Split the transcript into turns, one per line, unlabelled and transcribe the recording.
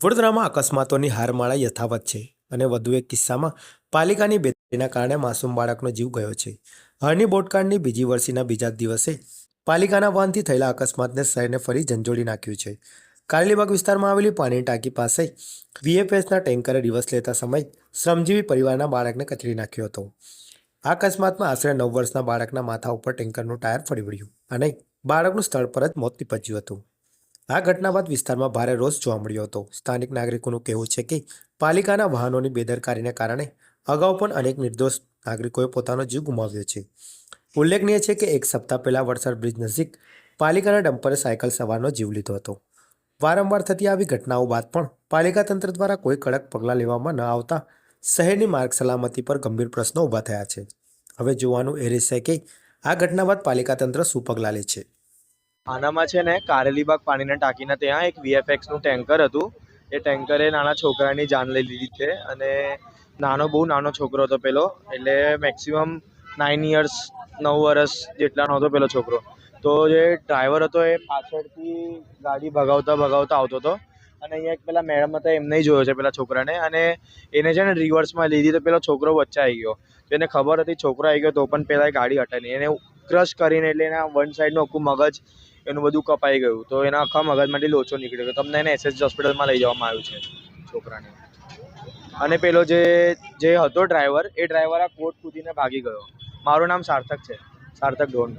વડોદરામાં અકસ્માતોની હારમાળા યથાવત છે અને વધુ એક કિસ્સામાં પાલિકાની બેદરકારીના કારણે માસૂમ બાળકનો જીવ ગયો છે. હરની બોટકાંડની બીજી વર્ષીના બીજા દિવસે પાલિકાના વાહનથી થયેલા અકસ્માતને શહેરને ફરી ઝંઝોડી નાખ્યું છે. કારેલીબાગ વિસ્તારમાં આવેલી પાણીની ટાંકી પાસે વીએફએસના ટેન્કરે રિવર્સ લેતા સમય શ્રમજીવી પરિવારના બાળકને કચડી નાખ્યો હતો. આ અકસ્માતમાં આશરે નવ વર્ષના બાળકના માથા ઉપર ટેન્કરનું ટાયર ફરી વળ્યું અને બાળકનું સ્થળ પર જ મોત નીપજ્યું હતું. આ ઘટના બાદ વિસ્તારમાં ભારે રોષ જોવા મળ્યો હતો. સ્થાનિક નાગરિકોનું કહેવું છે કે પાલિકાના વાહનોની બેદરકારીને કારણે અગાઉ પણ અનેક નિર્દોષ નાગરિકોએ પોતાનો જીવ ગુમાવ્યો છે. ઉલ્લેખનીય છે કે એક સપ્તાહ પહેલા વડસર બ્રિજ નજીક પાલિકાના ડમ્પરે સાયકલ સવારનો જીવ લીધો હતો. વારંવાર થતી આવી ઘટનાઓ બાદ પણ પાલિકા તંત્ર દ્વારા કોઈ કડક પગલાં લેવામાં ન આવતા શહેરની માર્ગ સલામતી પર ગંભીર પ્રશ્નો ઊભા થયા છે. હવે જોવાનું એ રહેશે કે આ ઘટના બાદ પાલિકા તંત્ર શું પગલાં લે છે?
આનામાં છે ને કારેલીબાગ પાણીના ટાંકીના ત્યાં એક વીએફએક્સનું ટેન્કર હતું. એ ટેન્કરે નાના છોકરાની જાન લઈ લીધી છે અને નાનો, બહુ નાનો છોકરો હતો પેલો. એટલે મેક્સિમમ નાઇન યર્સ નવ વર્ષ જેટલાનો હતો પેલો છોકરો. તો જે ડ્રાઈવર હતો એ પાછળથી ગાડી ભગાવતા ભગાવતા આવતો હતો. અને અહીંયા એક પેલા મેડમ હતા, એમને જોયો છે પેલા છોકરાને. અને એને છે ને રિવર્સમાં લીધી તો પેલો છોકરો વચ્ચે આવી ગયો. તો એને ખબર હતી છોકરો આવી ગયો તો પણ પેલા ગાડી હટાવી એને ક્રશ કરીને એટલે એના વન સાઈડનું આખું મગજ એનું બધું કપાઈ ગયું. તો એના આખા મગજમાંથી લોચો નીકળી ગયો તમને એને એસએસ હોસ્પિટલમાં લઈ જવામાં આવ્યું છે છોકરાને. અને પેલો જે જે હતો ડ્રાઈવર એ ડ્રાઈવર આ કોટ કૂદીને ભાગી ગયો. મારું નામ સાર્થક છે. સાર્થક ડોન